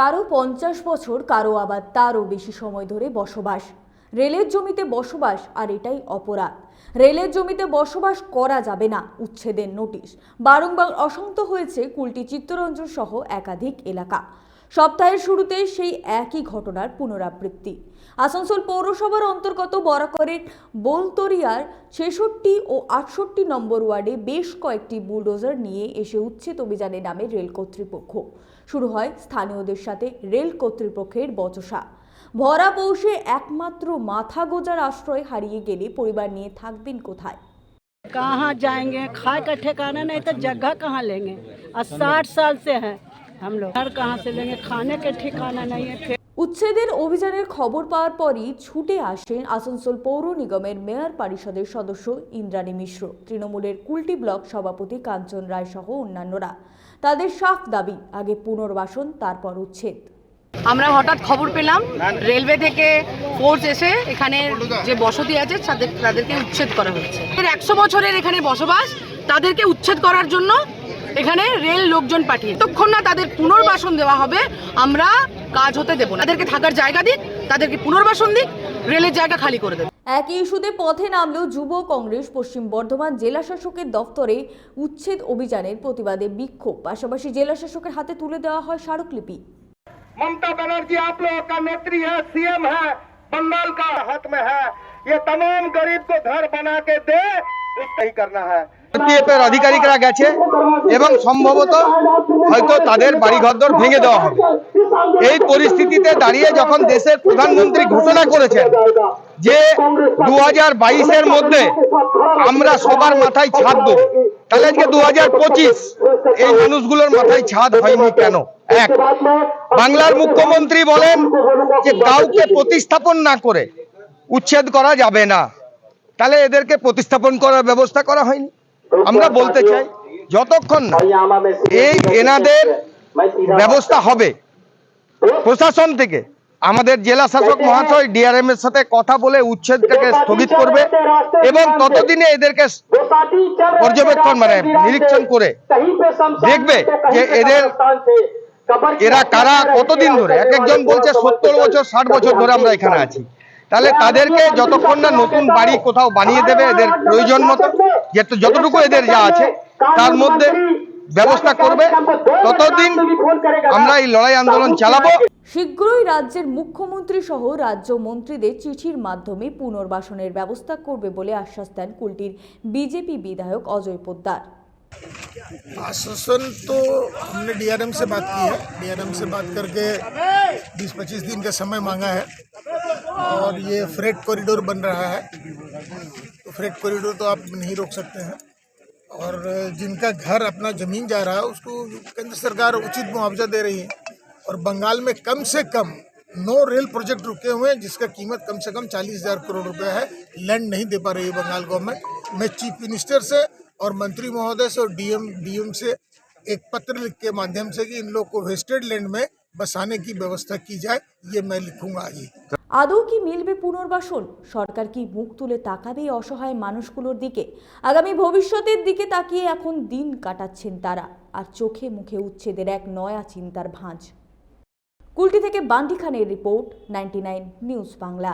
কারও পঞ্চাশ বছর কারও আবার তারও বেশি সময় ধরে বসবাস। রেলের জমিতে বসবাস, আর এটাই অপরাধ। রেলের জমিতে বসবাস করা যাবে না, উচ্ছেদের নোটিশ। বারংবার অসন্ত হয়েছে কুলটি চিত্তরঞ্জন সহ একাধিক এলাকা। সপ্তাহের শুরুতেই সেই একই ঘটনার পুনরাবৃত্তি আসানসোল পৌরসভার অন্তর্গত বরাকরের বোলতরিয়ার ছেষট্টি ও আটষট্টি নম্বর ওয়ার্ডে বেশ কয়েকটি বুলডোজার নিয়ে এসে উচ্ছেদ অভিযানে নামে রেল কর্তৃপক্ষ শুরু হয় স্থানীয়দের সাথে রেল কর্তৃপক্ষের বচসা ভরা পৌষে একমাত্র মাথা গোজার আশ্রয় হারিয়ে গেলে পরিবার নিয়ে থাকবেন কোথায় कहाँ जाएंगे खाए का ठिकाना नहीं तो जगह कहाँ लेंगे और साठ साल से हैं हम लोग घर कहाँ से लेंगे खाने का ठिकाना नहीं है फिर উচ্ছেদের অভিযানের খবর পাওয়ার পরই ছুটে আসেন আসানসোল পৌর নিগমের মেয়র পরিষদের সদস্য ইন্দ্রাণী মিশ্র তৃণমূলের কুলটি ব্লক সভাপতি কাঞ্চন রায় সহ অন্যান্যরা তাদের সাফ দাবি আগে পুনর্বাসন তারপর উচ্ছেদ আমরা হঠাৎ খবর পেলাম রেলওয়ে থেকে ফোর্স এসে এখানে যে বসতি আছে তাদের তাদেরকে উচ্ছেদ করা হচ্ছে একশো বছরের এখানে বসবাস তাদেরকে উচ্ছেদ করার জন্য এখানে রেল লোকজন পাঠিয়ে ততক্ষণ না তাদের পুনর্বাসন দেওয়া হবে আমরা কাজ হতে দেবো না তাদেরকে থাকার জায়গা দিক তাদেরকে পুনর্বাসন দিক রেলের জায়গা খালি করে দেবে একই ইস্যুতে পথে নামলেও যুব কংগ্রেস পশ্চিম বর্ধমান জেলা শাসকের দফতরে উচ্ছেদ অভিযানের প্রতিবাদে বিক্ষোভ পাশাপাশি জেলা শাসকের হাতে তুলে দেওয়া হয় স্মারকলিপি ममता बनर्जी आप लोगों का नेत्री है सीएम है बंगाल का हाथ में है ये तमाम गरीब को घर बना के दे उसका ही करना है সিপিএফ এর আধিকারিকরা গেছে এবং সম্ভবত হয়তো তাদের বাড়িঘরদর ভেঙে দেওয়া হবে। এই পরিস্থিতিতে দাঁড়িয়ে যখন দেশের প্রধানমন্ত্রী ঘোষণা করেছেন যে দু হাজার বাইশের মধ্যে আমরা সবার মাথায় ছাদ দেবো, তাহলে আজকে দু হাজার পঁচিশ এই মানুষগুলোর মাথায় ছাদ হয়নি কেন? এক, বাংলার মুখ্যমন্ত্রী বলেন যে কাউকে প্রতিস্থাপন না করে উচ্ছেদ করা যাবে না। তাহলে এদেরকে প্রতিস্থাপন করার ব্যবস্থা করা হয়নি। আমরা বলতে চাই, যতক্ষণ না এই এনাদের ব্যবস্থা হবে, প্রশাসন থেকে, আমাদের জেলা শাসক মহাশয় ডিআরএম এর সাথে কথা বলে উচ্ছেদটাকে স্থগিত করবে এবং ততদিনে এদেরকে পর্যবেক্ষণ মানে নিরীক্ষণ করে দেখবে যে এদের এরা কারা, কতদিন ধরে, এক একজন বলছে সত্তর বছর, ষাট বছর ধরে আমরা এখানে আছি। তাহলে তাদেরকে যতক্ষণ না নতুন বাড়ি কোথাও বানিয়ে দেবে এদের প্রয়োজন মতো যতটুকু এদের যা আছে, তার মধ্যে ব্যবস্থা করবে। ততদিন আমরা এই লড়াই আন্দোলন চালাবো। শীঘ্রই রাজ্যের মুখ্যমন্ত্রী সহ রাজ্য মন্ত্রীদের চিঠির মাধ্যমে পুনর্বাসনের ব্যবস্থা করবে বলে আশ্বাস দেন কুলটির বিজেপি বিধায়ক অজয় পোদ্দার। आश्वासन तो हमने डीआरएम से बात की है। डीआरएम से बात करके 20-25 दिन का समय मांगा है। और ये फ्रेट कॉरिडोर बन रहा है। तो फ्रेट कॉरिडोर तो आप नहीं रोक सकते हैं। और जिनका घर अपना ज़मीन जा रहा है, उसको केंद्र सरकार उचित मुआवजा दे रही है। और बंगाल में कम से कम नौ रेल प्रोजेक्ट रुके हुए हैं, जिसका कीमत कम से कम चालीस हज़ार करोड़ रुपया है। लैंड नहीं दे पा रही है बंगाल गवर्नमेंट मैं चीफ मिनिस्टर से और मंत्री महोदय से और डीएम डीएम से एक पत्र लिख के माध्यम से कि इन लोग को वेस्टेड लैंड में बसाने की व्यवस्था की जाए ये मैं लिखूंगा आज ही আদৌ কি মিলবে পুনর্বাসন সরকার কি মুখ তুলে তাকাবে এই অসহায় মানুষগুলোর দিকে আগামী ভবিষ্যতের দিকে তাকিয়ে এখন দিন কাটাচ্ছেন তারা আর চোখে মুখে উচ্ছেদের এক নয়া চিন্তার ভাঁজ কুলটি থেকে বান্টি খানের রিপোর্ট নাইনটি নিউজ বাংলা